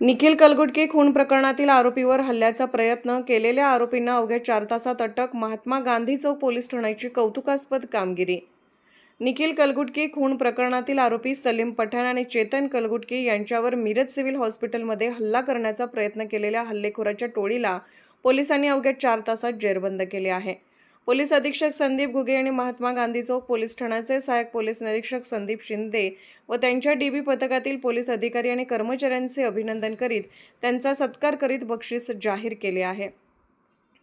निखिल कलगुटके खून प्रकरणातील आरोपीवर हल्ल्याचा प्रयत्न केलेल्या आरोपींना अवघ्या चार तासात अटक महात्मा गांधी चौक पोलीस ठाण्याची कौतुकास्पद कामगिरी. निखिल कलगुटके खून प्रकरणातील आरोपी सलीम पठाण आणि चेतन कलगुटके यांच्यावर मिरज सिव्हिल हॉस्पिटलमध्ये हल्ला करण्याचा प्रयत्न केलेल्या हल्लेखोराच्या टोळीला पोलिसांनी अवघ्या चार तासात जेरबंद केले आहे. पोलीस अधीक्षक संदीप घुगे आणि महात्मा गांधी चौक पोलीस ठाण्याचे सहाय्यक पोलीस निरीक्षक संदीप शिंदे व त्यांच्या डीबी पथकातील पोलीस अधिकारी आणि कर्मचाऱ्यांचे अभिनंदन करीत त्यांचा सत्कार करीत बक्षीस जाहीर केले आहे.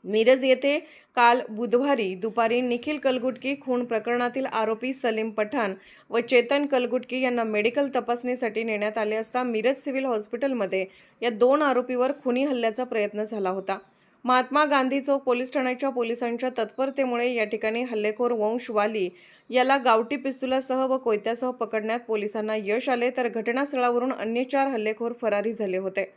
मिरज येथे काल बुधवारी दुपारी निखिल कलगुटकी खून प्रकरणातील आरोपी सलीम पठाण व चेतन कलगुटकी यांना मेडिकल तपासणीसाठी नेण्यात आले असता मिरज सिव्हिल हॉस्पिटलमध्ये या दोन आरोपीवर खुनी हल्ल्याचा प्रयत्न झाला होता. महात्मा गांधी चौक पोलीस ठाण्याच्या पोलिसांच्या तत्परतेमुळे या ठिकाणी हल्लेखोर वंश वाली याला गावठी पिस्तुलासह व कोयत्यासह पकडण्यात पोलिसांना यश आले तर घटनास्थळावरून अन्य चार हल्लेखोर फरारी झाले होते.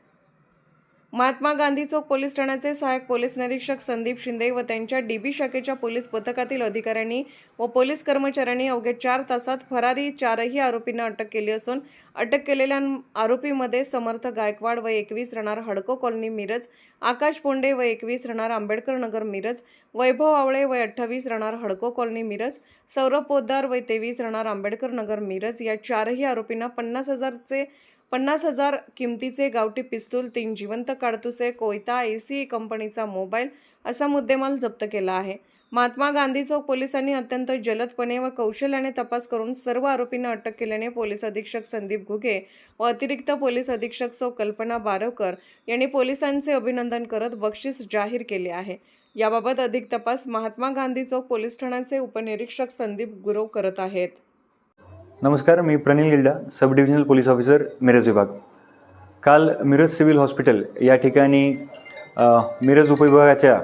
महात्मा गांधी चौक पोलीस ठाण्याचे सहाय्यक पोलीस निरीक्षक संदीप शिंदे व त्यांच्या डीबी शाखेच्या पोलीस पथकातील अधिकाऱ्यांनी व पोलीस कर्मचाऱ्यांनी अवघ्या चार तासात फरारी चारही आरोपींना अटक केली असून अटक केलेल्या आरोपीमध्ये समर्थ गायकवाड व एकवीस राहणार हडको कॉलनी मिरज आकाश पोंडे व एकवीस राहणार आंबेडकर नगर मिरज वैभव आवळे व अठ्ठावीस राहणार हडको कॉलनी मिरज सौरभ पोद्दार व तेवीस राहणार आंबेडकर नगर मिरज या चारही आरोपींना पन्नास हजारचे पन्नास हजार किमतीचे गावठी पिस्तूल तीन जिवंत काडतुसे कोयता ए सी कंपनीचा मोबाईल असा मुद्देमाल जप्त केला आहे. महात्मा गांधी चौक पोलिसांनी अत्यंत जलदपणे व कौशल्याने तपास करून सर्व आरोपींना अटक केल्याने पोलीस अधीक्षक संदीप घुगे व अतिरिक्त पोलीस अधीक्षक सौ कल्पना बारवकर यांनी पोलिसांचे अभिनंदन करत बक्षीस जाहीर केले आहे. याबाबत अधिक तपास महात्मा गांधी चौक पोलीस ठाण्याचे उपनिरीक्षक संदीप गुरव करत आहेत. नमस्कार मी Pranil Gilda sub divisional police officer Miraj विभाग. काल मिरज सिव्हिल हॉस्पिटल या ठिकाणी मिरज उपविभागाच्या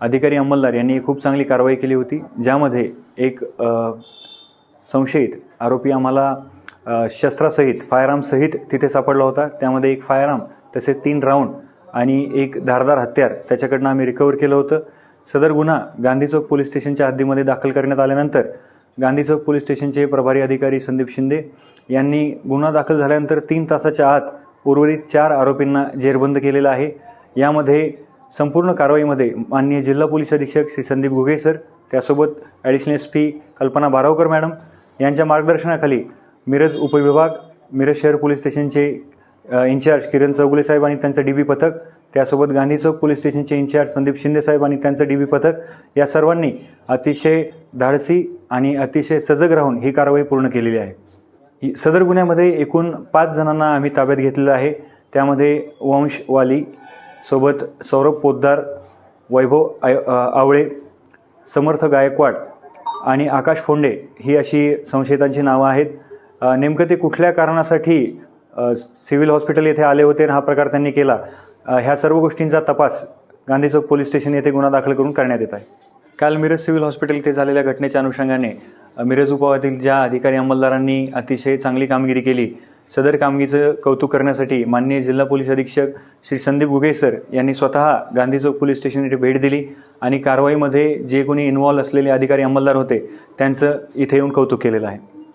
अधिकारी अंमलदार यांनी खूप चांगली कारवाई केली होती ज्यामध्ये एक संशयित आरोपी आम्हाला शस्त्रासहित फायरआर्मसहित तिथे सापडला होता. त्यामध्ये एक फायरआर्म तसेच तीन राऊंड आणि एक धारदार हत्यार त्याच्याकडनं आम्ही रिकवर केलं होतं. सदर गुन्हा गांधी चौक पोलीस स्टेशनच्या हद्दीमध्ये दाखल करण्यात आल्यानंतर गांधी चौक पोलीस स्टेशनचे प्रभारी अधिकारी संदीप शिंदे यांनी गुन्हा दाखल झाल्यानंतर तीन तासाच्या आत उर्वरित चार आरोपींना जेरबंद केलेलं आहे. यामध्ये संपूर्ण कारवाईमध्ये माननीय जिल्हा पोलीस अधीक्षक श्री संदीप घुगे सर त्यासोबत additional S P Kalpana Baravkar madam यांच्या मार्गदर्शनाखाली मिरज उपविभाग मिरज शहर पोलीस स्टेशनचे इन्चार्ज किरण चौगुले साहेब आणि त्यांचं डी बी पथक त्यासोबत गांधी चौक पोलीस स्टेशनचे इन्चार्ज संदीप शिंदे साहेब आणि त्यांचं डी बी पथक या सर्वांनी अतिशय धाडसी आणि अतिशय सजग राहून ही कारवाई पूर्ण केलेली आहे. ही- सदर गुन्ह्यामध्ये एकूण पाच जणांना आम्ही ताब्यात घेतलेलं आहे. त्यामध्ये वंश वाली सोबत सौरभ पोद्दार वैभव आय आवळे समर्थ गायकवाड आणि आकाश फोंडे ही अशी संशयितांची नावं आहेत. नेमकं ते कुठल्या कारणासाठी सिव्हिल हॉस्पिटल येथे आले होते आणि हा प्रकार त्यांनी केला. ह्या सर्व गोष्टींचा तपास गांधी चौक पोलीस स्टेशन येथे गुन्हा दाखल करून करण्यात येत आहे. काल मिरज सिव्हिल हॉस्पिटल येथे झालेल्या घटनेच्या अनुषंगाने मिरज उपावातील ज्या अधिकारी अंमलदारांनी अतिशय चांगली कामगिरी केली सदर कामगिरीचं कौतुक करण्यासाठी माननीय जिल्हा पोलीस अधीक्षक श्री संदीप गुगे सर यांनी स्वतः गांधी चौक पोलीस स्टेशन येथे भेट दिली आणि कारवाईमध्ये जे कोणी इन्व्हॉल्व असलेले अधिकारी अंमलदार होते त्यांचं इथे येऊन कौतुक केलेलं आहे.